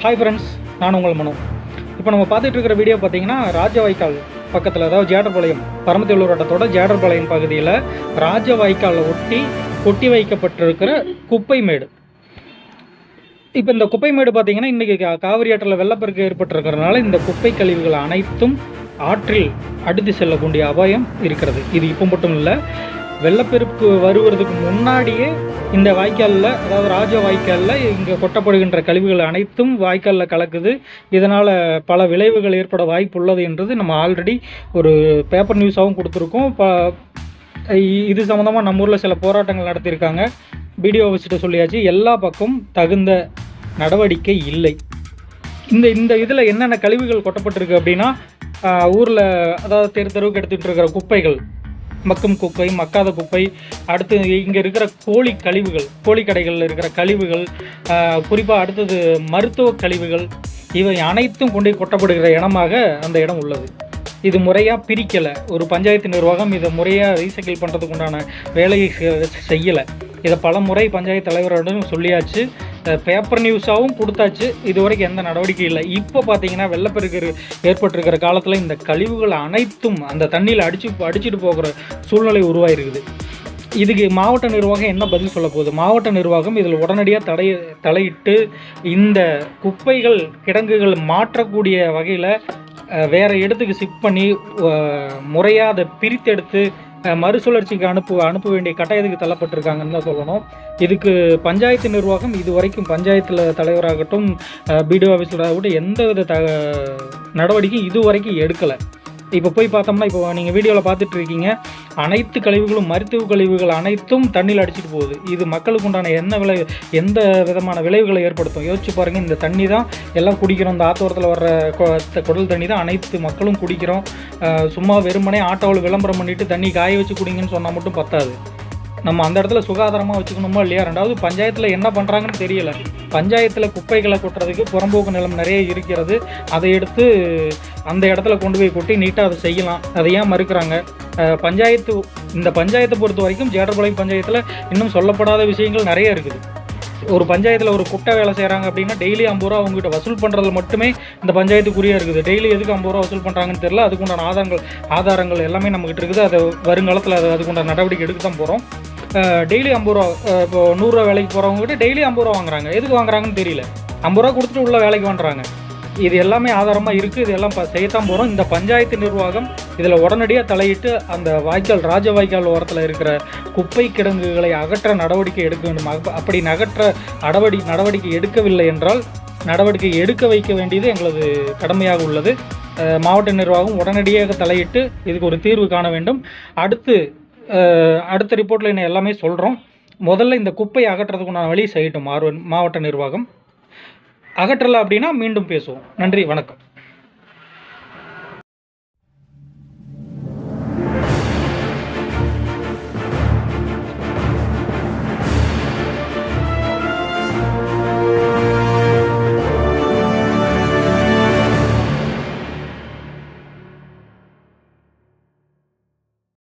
Hi friends நான் உங்கள் மனு. இப்போ நம்ம பார்த்துட்டு இருக்கிற வீடியோ பார்த்தீங்கன்னா ராஜவாய்க்கால் பக்கத்தில் அதாவது ஜேடர்பாளையம் பரமத்தி உள்ளூராட்டத்தோட ஜேடர்பாளையம் பகுதியில் ராஜவாய்க்காலை ஒட்டி கொட்டி வைக்கப்பட்டிருக்கிற குப்பை மேடு. இப்போ இந்த குப்பை மேடு பார்த்தீங்கன்னா இன்றைக்கி காவிரி ஆற்றில் வெள்ளப்பெருக்கு ஏற்பட்டிருக்கிறதுனால இந்த குப்பை கழிவுகள் அனைத்தும் ஆற்றில் அடித்து செல்லக்கூடிய அபாயம் இருக்கிறது. இது இப்போ மட்டும் இல்லை வெள்ளப்பெருக்கு வருவதற்கு முன்னாடியே இந்த வாய்க்காலில் அதாவது ராஜ வாய்க்காலில் இங்கே கொட்டப்படுகின்ற கழிவுகள் அனைத்தும் வாய்க்காலில் கலக்குது. இதனால் பல விளைவுகள் ஏற்பட வாய்ப்பு உள்ளது என்றது நம்ம ஆல்ரெடி ஒரு பேப்பர் நியூஸாகவும் கொடுத்துருக்கோம். ப இ- இது சம்மந்தமாக நம்ம ஊரில் சில போராட்டங்கள் நடத்தியிருக்காங்க. பிடிஓ வச்சுட்டு சொல்லியாச்சு. எல்லா பக்கம் தகுந்த நடவடிக்கை இல்லை. இந்த இந்த இதில் என்னென்ன கழிவுகள் கொட்டப்பட்டிருக்கு அப்படின்னா ஊரில் அதாவது தெரு தெருவுக்கு எடுத்துகிட்டு இருக்கிற குப்பைகள் மக்கும் குப்பை மக்காத குப்பை அடுத்து இங்கே இருக்கிற கோழி கழிவுகள் கோழி கடைகளில் இருக்கிற கழிவுகள் குறிப்பாக அடுத்தது மருத்துவ கழிவுகள் இவை அனைத்தும் கொண்டு கொட்டப்படுகிற இடமாக அந்த இடம் உள்ளது. இது முறையாக பிரிக்கலை. ஒரு பஞ்சாயத்து நிர்வாகம் இதை முறையாக ரீசைக்கிள் பண்ணுறதுக்கு உண்டான வேலையை செய்யலை. இதை பல முறை பஞ்சாயத்து தலைவரோடும் சொல்லியாச்சு. பேப்பர் நியூஸாகவும் கொடுத்தாச்சு. இது வரைக்கும் எந்த நடவடிக்கையும் இல்லை. இப்போ பார்த்தீங்கன்னா வெள்ளப்பெருக்கு ஏற்பட்டிருக்கிற காலத்தில் இந்த கழிவுகள் அனைத்தும் அந்த தண்ணியில் அடிச்சு அடிச்சிட்டு போகிற சூழ்நிலை உருவாயிருக்குது. இதுக்கு மாவட்ட நிர்வாகம் என்ன பதில் சொல்ல போகுது? மாவட்ட நிர்வாகம் இதில் உடனடியாக தடை தலையிட்டு இந்த குப்பைகள் கிடங்குகள் மாற்றக்கூடிய வகையில் வேறு இடத்துக்கு ஷிஃப்ட் பண்ணி முறையாக அதை பிரித்தெடுத்து மறுசுழற்சிக்கு அனுப்பு அனுப்ப வேண்டிய கட்டாயத்துக்கு தள்ளப்பட்டிருக்காங்கன்னு தான் சொல்லணும். இதுக்கு பஞ்சாயத்து நிர்வாகம் இது வரைக்கும் பஞ்சாயத்தில் தலைவராகட்டும் பிடிஓ ஆஃபீஸராகட்டும் எந்த வித த நடவடிக்கையும் இது வரைக்கும் எடுக்கலை. இப்போ போய் பார்த்தோம்னா இப்போ நீங்கள் வீடியோவில் பார்த்துட்டு இருக்கீங்க அனைத்து கழிவுகளும் மருத்துவ கழிவுகள் அனைத்தும் தண்ணியில் அடிச்சிட்டு போகுது. இது மக்களுக்கு உண்டான என்ன விளை எந்த விதமான விளைவுகளை ஏற்படுத்தும்? யோசிச்சு பாருங்கள் இந்த தண்ணி தான் எல்லாம் குடிக்கிறோம். இந்த ஆத்தோரத்தில் வர்ற குடல் தண்ணி தான் அனைத்து மக்களும் குடிக்கிறோம். சும்மா வெறுமனே ஆட்டோவில் விளம்பரம் பண்ணிவிட்டு தண்ணி காய வச்சு குடிங்கன்னு சொன்னால் மட்டும் பத்தாது. நம்ம அந்த இடத்துல சுகாதாரமாக வச்சுக்கணுமா இல்லையா? ரெண்டாவது பஞ்சாயத்தில் என்ன பண்ணுறாங்கன்னு தெரியல. பஞ்சாயத்தில் குப்பைகளை கொட்டுறதுக்கு புறம்போக்கு நிலம் நிறைய இருக்கிறது. அதை எடுத்து அந்த இடத்துல கொண்டு போய் கொட்டி நீட்டாக அதை செய்யலாம். அதை ஏன் மறுக்கிறாங்க? பஞ்சாயத்து இந்த பஞ்சாயத்தை பொறுத்த வரைக்கும் ஜேடர்பாளையம் பஞ்சாயத்தில் இன்னும் சொல்லப்படாத விஷயங்கள் நிறைய இருக்குது. ஒரு பஞ்சாயத்தில் ஒரு குட்டை வேலை செய்கிறாங்க அப்படின்னா டெய்லி ஐம்பது ரூபா அவங்ககிட்ட வசூல் பண்ணுறதுல மட்டுமே இந்த பஞ்சாயத்துக்குரிய இருக்குது. டெய்லி எதுக்கு ஐம்பது ரூபா வசூல் பண்ணுறாங்கன்னு தெரியல. அதுக்குண்டான ஆதாரங்கள் ஆதாரங்கள் எல்லாமே நம்மகிட்ட இருக்குது. அதை வருங்காலத்தில் அது அதுக்குண்டான நடவடிக்கை எடுக்க தான் போகிறோம் டெய்லி ஐம்பது ரூபா இப்போ நூறுரூவா வேலைக்கு போகிறவங்க கிட்ட டெய்லி ஐம்பது ரூபா வாங்குறாங்க. எதுக்கு வாங்குறாங்கன்னு தெரியல. ஐம்பது ரூபா கொடுத்துட்டு உள்ள வேலைக்கு பண்ணுறாங்க இது எல்லாமே ஆதாரமாக இருக்குது இது எல்லாம் ப- செய்யத்தான் போகிறோம் இந்த பஞ்சாயத்து நிர்வாகம் இதில் உடனடியாக தலையிட்டு அந்த வாய்க்கால் ராஜ வாய்க்கால் ஓரத்தில் இருக்கிற குப்பை கிடங்குகளை அகற்ற நடவடிக்கை எடுக்க வேண்டும். அப்படி நகற்ற நடவடி நடவடிக்கை எடுக்கவில்லை என்றால் நடவடிக்கை எடுக்க வைக்க வேண்டியது எங்களது கடமையாக உள்ளது. மாவட்ட நிர்வாகம் உடனடியாக தலையிட்டு இதுக்கு ஒரு தீர்வு காண வேண்டும். அடுத்து அடுத்த ரிப்போர்ட்டில் என்ன எல்லாமே சொல்கிறோம் முதல்ல இந்த குப்பையை அகற்றுறதுக்கு உண்டான வழி செய்யட்டும் மாவட்ட நிர்வாகம். அகற்றலை அப்படின்னா மீண்டும் பேசுவோம். நன்றி வணக்கம்.